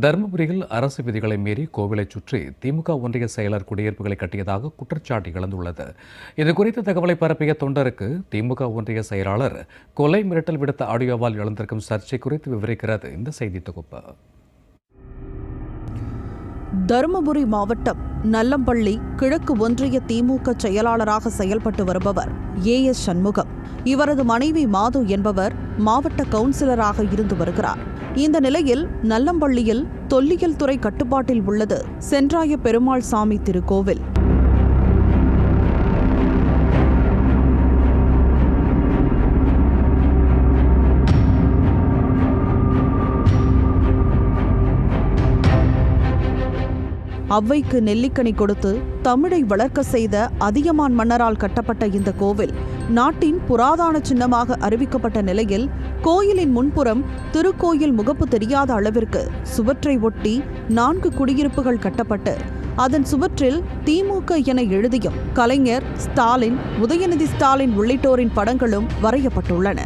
தருமபுரியில் அரசு விதிகளை மீறி கோவிலை சுற்றி திமுக ஒன்றிய செயலர் குடியிருப்புகளை கட்டியதாக குற்றச்சாட்டு எழுந்துள்ளது. இதுகுறித்த தகவலை பரப்பிய தொண்டருக்கு திமுக ஒன்றிய செயலாளர் கொலை மிரட்டல் விடுத்த ஆடியோவால் எழுந்திருக்கும் சர்ச்சை குறித்து விவரிக்கிறது இந்த செய்தி தொகுப்பு. தருமபுரி மாவட்டம் நல்லம்பள்ளி கிழக்கு ஒன்றிய திமுக செயலாளராக செயல்பட்டு வருபவர் ஏ எஸ் சண்முகம். இவரது மனைவி மாது என்பவர் மாவட்ட கவுன்சிலராக இருந்து வருகிறார். இந்த நிலையில் நல்லம்பள்ளியில் தொல்லியல் துறை கட்டுப்பாட்டில் உள்ளது சென்றாய பெருமாள் சாமி திருக்கோவில். அவ்வைக்கு நெல்லிக்கனி கொடுத்து தமிழை வளர்க்க செய்த அதியமான் மன்னரால் கட்டப்பட்ட இந்த கோவில் நாட்டின் புராதான சின்னமாக அறிவிக்கப்பட்ட நிலையில் கோயிலின் முன்புறம் திருக்கோயில் முகப்பு தெரியாத அளவிற்கு சுவற்றை ஒட்டி நான்கு குடியிருப்புகள் கட்டப்பட்டு அதன் சுவற்றில் திமுக என எழுதியும் கலைஞர் ஸ்டாலின் உதயநிதி ஸ்டாலின் உள்ளிட்டோரின் படங்களும் வரையப்பட்டுள்ளன.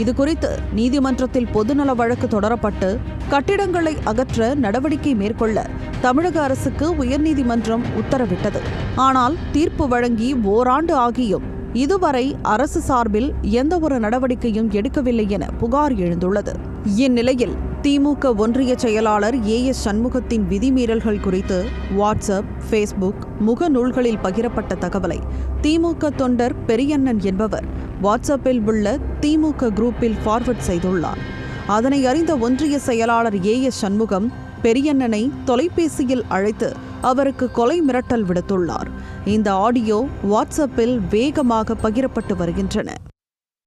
இதுகுறித்து நீதிமன்றத்தில் பொதுநல வழக்கு தொடரப்பட்டு கட்டிடங்களை அகற்ற நடவடிக்கை மேற்கொள்ள தமிழக அரசுக்கு உயர்நீதிமன்றம் உத்தரவிட்டது. ஆனால் தீர்ப்பு வழங்கி ஓராண்டு ஆகியும் இதுவரை அரசு சார்பில் எந்தவொரு நடவடிக்கையும் எடுக்கவில்லை என புகார் எழுந்துள்ளது. இந்நிலையில் திமுக ஒன்றிய செயலாளர் ஏ எஸ் சண்முகத்தின் விதிமீறல்கள் குறித்து வாட்ஸ்அப் ஃபேஸ்புக் முகநூல்களில் பகிரப்பட்ட தகவலை திமுக தொண்டர் பெரியண்ணன் என்பவர் வாட்ஸ்அப்பில் உள்ள திமுக குரூப்பில் ஃபார்வர்ட் செய்துள்ளார். அதனை அறிந்த ஒன்றிய செயலாளர் ஏ எஸ் சண்முகம் பெரியண்ணனை தொலைபேசியில் அழைத்து அவருக்கு கொலை மிரட்டல் விடுத்துள்ளார். இந்த ஆடியோ வாட்ஸ்அப்பில் வேகமாக பகிரப்பட்டு வருகின்றன.